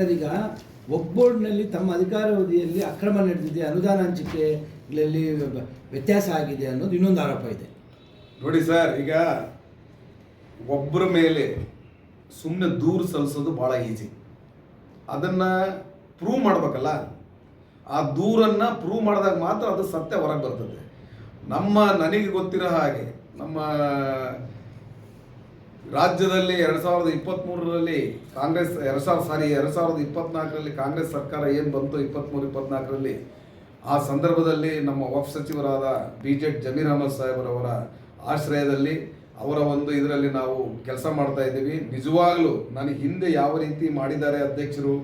Sir ಈಗ ಒಗ್ಬೋರ್ಡ್ನಲ್ಲಿ ತಮ್ಮ ಅಧಿಕಾರಾವಧಿಯಲ್ಲಿ ಅಕ್ರಮ ನಡೆದಿದೆ, ಅನುದಾನ ಹಂಚಿಕೆಗಳಲ್ಲಿ ವ್ಯತ್ಯಾಸ ಆಗಿದೆ ಅನ್ನೋದು ಇನ್ನೊಂದು ಆರೋಪ ಇದೆ. ನೋಡಿ ಸರ್, ಈಗ ಒಬ್ಬರ ಮೇಲೆ ಸುಮ್ಮನೆ ದೂರು ಸಲ್ಲಿಸೋದು ಭಾಳ ಈಸಿ. ಅದನ್ನು ಪ್ರೂವ್ ಮಾಡಬೇಕಲ್ಲ? ಆ ದೂರನ್ನು ಪ್ರೂವ್ ಮಾಡಿದಾಗ ಮಾತ್ರ ಅದು ಸತ್ಯ ಹೊರಗೆ ಬರ್ತದೆ. ನಮ್ಮ ನನಗೆ ಗೊತ್ತಿರೋ ಹಾಗೆ, ನಮ್ಮ ರಾಜ್ಯದಲ್ಲಿ ಎರಡು ಸಾವಿರದ ಇಪ್ಪತ್ತ್ಮೂರರಲ್ಲಿ ಕಾಂಗ್ರೆಸ್, ಎರಡು ಸಾವಿರದ ಸಾರಿ, ಎರಡು ಸಾವಿರದ ಇಪ್ಪತ್ನಾಲ್ಕರಲ್ಲಿ ಕಾಂಗ್ರೆಸ್ ಸರ್ಕಾರ ಏನು ಬಂತು ಇಪ್ಪತ್ತ್ಮೂರು ಇಪ್ಪತ್ನಾಲ್ಕರಲ್ಲಿ? ಆ ಸಂದರ್ಭದಲ್ಲಿ ನಮ್ಮ ಉಪ ಸಚಿವರಾದ ಬಿ ಜೆಡ್ ಜಮೀರ್ ಅಹಮದ್ ಸಾಹೇಬರವರ ಆಶ್ರಯದಲ್ಲಿ ಅವರ ಒಂದು ಇದರಲ್ಲಿ ನಾವು ಕೆಲಸ ಮಾಡ್ತಾ ಇದ್ದೀವಿ. ನಿಜವಾಗ್ಲೂ ನನಗೆ ಹಿಂದೆ ಯಾವ ರೀತಿ ಮಾಡಿದ್ದಾರೆ ಅಧ್ಯಕ್ಷರು,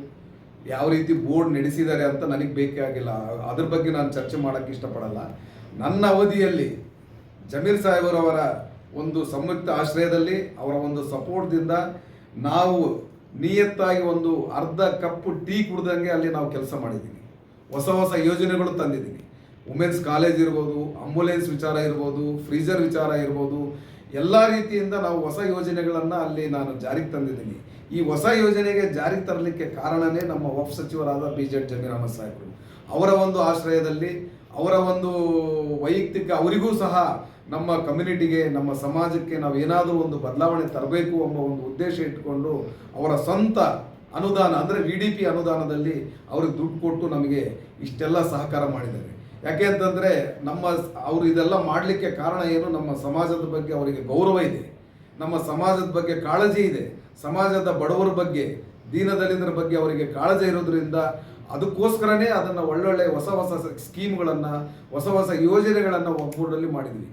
ಯಾವ ರೀತಿ ಬೋರ್ಡ್ ನಡೆಸಿದ್ದಾರೆ ಅಂತ ನನಗೆ ಬೇಕೇ ಆಗಿಲ್ಲ. ಅದ್ರ ಬಗ್ಗೆ ನಾನು ಚರ್ಚೆ ಮಾಡೋಕ್ಕೆ ಇಷ್ಟಪಡಲ್ಲ. ನನ್ನ ಅವಧಿಯಲ್ಲಿ ಜಮೀರ್ ಸಾಹೇಬರವರ ಒಂದು ಸಂಯುಕ್ತ ಆಶ್ರಯದಲ್ಲಿ ಅವರ ಒಂದು ಸಪೋರ್ಟ್ದಿಂದ ನಾವು ನಿಯತ್ತಾಗಿ ಒಂದು ಅರ್ಧ ಕಪ್ಪು ಟೀ ಕುಡ್ದಂಗೆ ಅಲ್ಲಿ ನಾವು ಕೆಲಸ ಮಾಡಿದ್ದೀವಿ ಹೊಸ ಹೊಸ ಯೋಜನೆಗಳು ತಂದಿದ್ದೀವಿ ವುಮೆನ್ಸ್ ಕಾಲೇಜ್ ಇರ್ಬೋದು, ಆಂಬುಲೆನ್ಸ್ ವಿಚಾರ ಇರ್ಬೋದು, ಫ್ರೀಜರ್ ವಿಚಾರ ಇರ್ಬೋದು, ಎಲ್ಲ ರೀತಿಯಿಂದ ನಾವು ಹೊಸ ಯೋಜನೆಗಳನ್ನು ಅಲ್ಲಿ ನಾನು ಜಾರಿಗೆ ತಂದಿದ್ದೀನಿ. ಈ ಹೊಸ ಯೋಜನೆಗೆ ಜಾರಿಗೆ ತರಲಿಕ್ಕೆ ಕಾರಣನೇ ನಮ್ಮ ಉಪ ಸಚಿವರಾದ ಬಿ ಜೆಡ್ ಜಮೀರ್ ಅಹಮದ್ ಸಾಹೇಬರು. ಅವರ ಒಂದು ಆಶ್ರಯದಲ್ಲಿ, ಅವರ ಒಂದು ವೈಯಕ್ತಿಕ ಅವರಿಗೂ ಸಹ ನಮ್ಮ ಕಮ್ಯುನಿಟಿಗೆ ನಮ್ಮ ಸಮಾಜಕ್ಕೆ ನಾವು ಏನಾದರೂ ಒಂದು ಬದಲಾವಣೆ ತರಬೇಕು ಎಂಬ ಒಂದು ಉದ್ದೇಶ ಇಟ್ಕೊಂಡು ಅವರ ಸ್ವಂತ ಅನುದಾನ ಅಂದರೆ ವಿ ಡಿ ಪಿ ಅನುದಾನದಲ್ಲಿ ಅವ್ರಿಗೆ ದುಡ್ಡು ಕೊಟ್ಟು ನಮಗೆ ಇಷ್ಟೆಲ್ಲ ಸಹಕಾರ ಮಾಡಿದ್ದಾರೆ. ಯಾಕೆ ಅಂತಂದರೆ ನಮ್ಮ ಅವರು ಇದೆಲ್ಲ ಮಾಡಲಿಕ್ಕೆ ಕಾರಣ ಏನು? ನಮ್ಮ ಸಮಾಜದ ಬಗ್ಗೆ ಅವರಿಗೆ ಗೌರವ ಇದೆ. ನಮ್ಮ ಸಮಾಜದ ಬಗ್ಗೆ ಕಾಳಜಿ ಇದೆ. ಸಮಾಜದ ಬಡವರ ಬಗ್ಗೆ, ದೀನದಲಿತರ ಬಗ್ಗೆ ಅವರಿಗೆ ಕಾಳಜಿ ಇರೋದ್ರಿಂದ ಅದಕ್ಕೋಸ್ಕರನೇ ಅದನ್ನು ಒಳ್ಳೊಳ್ಳೆ ಹೊಸ ಹೊಸ ಸ್ಕೀಮ್ಗಳನ್ನು ಹೊಸ ಹೊಸ ಯೋಜನೆಗಳನ್ನು ಒಗ್ಗೂಡಲ್ಲಿ ಮಾಡಿದ್ವಿ.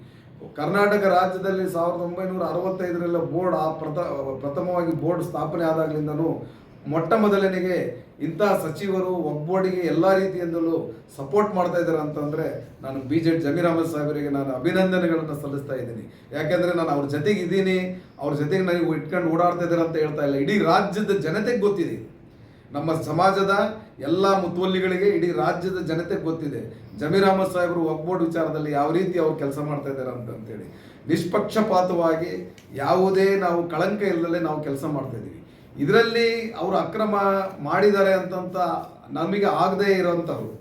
ಕರ್ನಾಟಕ ರಾಜ್ಯದಲ್ಲಿ ಸಾವಿರದ ಒಂಬೈನೂರ ಅರವತ್ತೈದರೆಲ್ಲ ಬೋರ್ಡ್ ಆ ಪ್ರಥ, ಪ್ರಥಮವಾಗಿ ಬೋರ್ಡ್ ಸ್ಥಾಪನೆ ಆದಾಗಲಿಂದನೂ ಮೊಟ್ಟ ಮೊದಲನಿಗೆ ಇಂತಹ ಸಚಿವರು ಒಗ್ಬೋರ್ಡಿಗೆ ಎಲ್ಲ ರೀತಿಯಿಂದಲೂ ಸಪೋರ್ಟ್ ಮಾಡ್ತಾ ಇದ್ದಾರೆ ಅಂತಂದರೆ ನಾನು ಬಿ ಜೆ ಜಮೀರ್ ಸಾಹೇಬರಿಗೆ ನಾನು ಅಭಿನಂದನೆಗಳನ್ನು ಸಲ್ಲಿಸ್ತಾ ಇದ್ದೀನಿ. ಯಾಕೆಂದರೆ ನಾನು ಅವ್ರ ಜೊತೆಗೆ ಇದ್ದೀನಿ ಅವ್ರ ಜೊತೆಗೆ ನನಗೆ ಇಟ್ಕೊಂಡು ಓಡಾಡ್ತಾ ಇದ್ದಾರೆ ಅಂತ ಹೇಳ್ತಾ ಇಲ್ಲ. ಇಡೀ ರಾಜ್ಯದ ಜನತೆಗೆ ಗೊತ್ತಿದೆ. ನಮ್ಮ ಸಮಾಜದ ಎಲ್ಲ ಮುತುವಲ್ಲಿಗಳಿಗೆ ಇಡೀ ರಾಜ್ಯದ ಜನತೆ ಗೊತ್ತಿದೆ. ಜಮೀರ್ ಅಹಮದ್ ಸಾಹೇಬರು ಒಗ್ಬೋರ್ಡ್ ವಿಚಾರದಲ್ಲಿ ಯಾವ ರೀತಿ ಅವ್ರು ಕೆಲಸ ಮಾಡ್ತಾ ಇದ್ದಾರೆ ಅಂತ ಅಂತೇಳಿ. ನಿಷ್ಪಕ್ಷಪಾತವಾಗಿ ಯಾವುದೇ ನಾವು ಕಳಂಕ ಇಲ್ಲದೆ ನಾವು ಕೆಲಸ ಮಾಡ್ತಾ ಇದ್ದೀವಿ. ಇದರಲ್ಲಿ ಅವರು ಅಕ್ರಮ ಮಾಡಿದ್ದಾರೆ ಅಂತಂತ ನಮಗೆ ಆಗದೇ ಇರೋಂಥವ್ರು.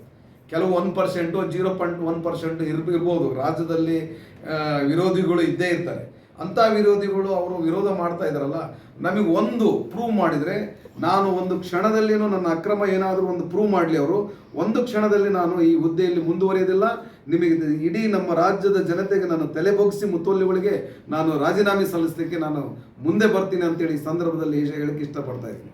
ಕೆಲವು one percent, zero point one percent ಇರ್ ಇರ್ಬೋದು. ರಾಜ್ಯದಲ್ಲಿ ವಿರೋಧಿಗಳು ಇದ್ದೇ ಇರ್ತಾರೆ. ಅಂಥ ವಿರೋಧಿಗಳು ಅವರು ವಿರೋಧ ಮಾಡ್ತಾ ಇದ್ದಾರಲ್ಲ, ನಮಗೆ ಒಂದು ಪ್ರೂವ್ ಮಾಡಿದರೆ, ನಾನು ಒಂದು ಕ್ಷಣದಲ್ಲಿನೂ ನನ್ನ ಅಕ್ರಮ ಏನಾದರೂ ಒಂದು ಪ್ರೂವ್ ಮಾಡಲಿ ಅವರು, ಒಂದು ಕ್ಷಣದಲ್ಲಿ ನಾನು ಈ ಹುದ್ದೆಯಲ್ಲಿ ಮುಂದುವರಿಯೋದಿಲ್ಲ, ನಿಮಗೆ ಇಡೀ ನಮ್ಮ ರಾಜ್ಯದ ಜನತೆಗೆ ನಾನು ತಲೆ ಮುತ್ತೊಲ್ಲಿಗಳಿಗೆ ನಾನು ರಾಜೀನಾಮೆ ಸಲ್ಲಿಸಲಿಕ್ಕೆ ನಾನು ಮುಂದೆ ಬರ್ತೀನಿ ಅಂತೇಳಿ ಈ ಸಂದರ್ಭದಲ್ಲಿ ಹೇಳಕ್ಕೆ ಇಷ್ಟಪಡ್ತಾ ಇದ್ದೀನಿ.